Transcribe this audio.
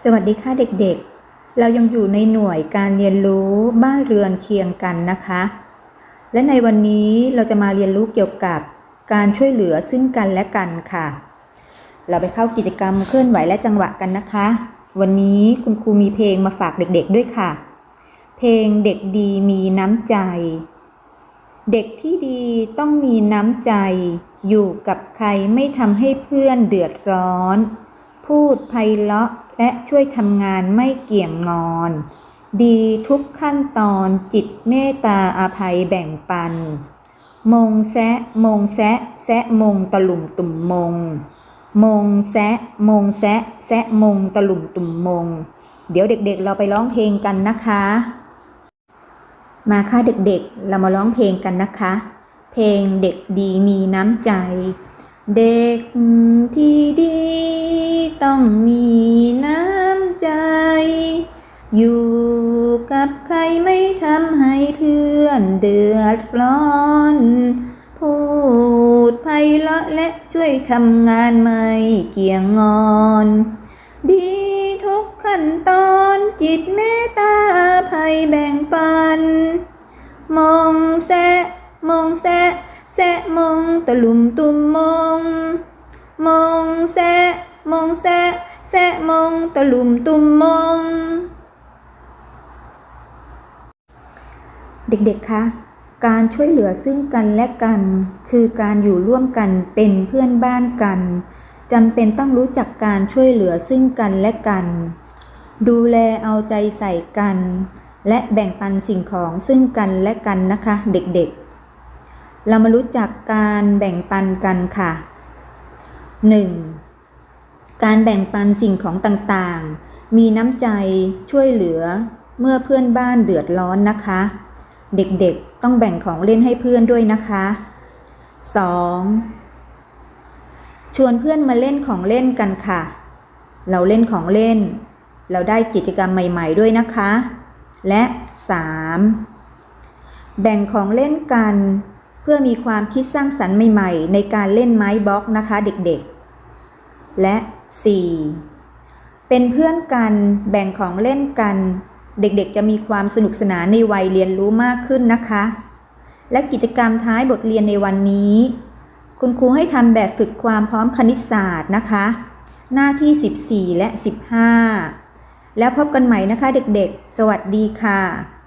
สวัสดีค่ะเด็กๆ เรายังอยู่ในหน่วยการเรียนรู้บ้านเรือนเคียงกันนะคะ และในวันนี้เราจะมาเรียนรู้เกี่ยวกับการช่วยเหลือซึ่งกันและกันค่ะ เราไปเข้ากิจกรรมเคลื่อนไหวและจังหวะกันนะคะ วันนี้คุณครูมีเพลงมาฝากเด็กๆด้วยค่ะ เพลงเด็กดีมีน้ำใจ เด็กที่ดีต้องมีน้ำใจ อยู่กับใครไม่ทำให้เพื่อนเดือดร้อน พูดไพเราะ และช่วยทำงานไม่เกี่ยงงอน ดีทุกขั้นตอนจิตเมตตาอาภัยแบ่งปัน มงแซะมงแซะแซะมงตะลุมตุ่มมง มงแซะมงแซะแซะมงตะลุมตุ่มมง เดี๋ยวเด็กๆเราไปร้องเพลงกันนะคะ มาค่ะเด็กๆ เรามาร้องเพลงกันนะคะ เพลงเด็กดีมีน้ำใจ เด็กที่ดีต้องมีน้ำใจ อยู่กับใครไม่ทำให้เพื่อนเดือดร้อน พูดไพเราะและช่วยทำงานไม่เกี่ยงงอน ดีทุกขั้นตอนจิตเมตตาภัยแบ่งปัน มองแซะมองแซะ แซะมองตะลุมตุมมองมองแซะมองแซะแซะมองตะลุมตุมมองเด็กๆ คะการช่วยเหลือซึ่งกันและกัน คือการอยู่ร่วมกันเป็นเพื่อนบ้านกันจำเป็นต้องรู้จักการช่วยเหลือซึ่งกันและกัน ดูแลเอาใจใส่กัน และแบ่งปันสิ่งของซึ่งกันและกันนะคะ เด็กๆ เรามารู้จักการแบ่งปันกันค่ะ 1. การแบ่งปันสิ่งของต่างๆ มีน้ำใจช่วยเหลือเมื่อเพื่อนบ้านเดือดร้อนนะคะ เด็กๆต้องแบ่งของเล่นให้เพื่อนด้วยนะคะ 2. ชวนเพื่อนมาเล่นของเล่นกันค่ะ เราเล่นของเล่น เราได้กิจกรรมใหม่ๆด้วยนะคะ และ 3. แบ่งของเล่นกัน เพื่อมีความคิดสร้างสรรค์ใหม่ ๆ ในการเล่นไม้บล็อกนะคะเด็กๆ และ 4. เป็นเพื่อนกันแบ่งของเล่นกัน เด็กๆ จะมีความสนุกสนานในวัยเรียนรู้มากขึ้นนะคะ และกิจกรรมท้ายบทเรียนในวันนี้ คุณครูให้ทำแบบฝึกความพร้อมคณิตศาสตร์นะคะ หน้าที่ 14 และ 15 แล้วพบกันใหม่นะคะเด็กๆ สวัสดีค่ะ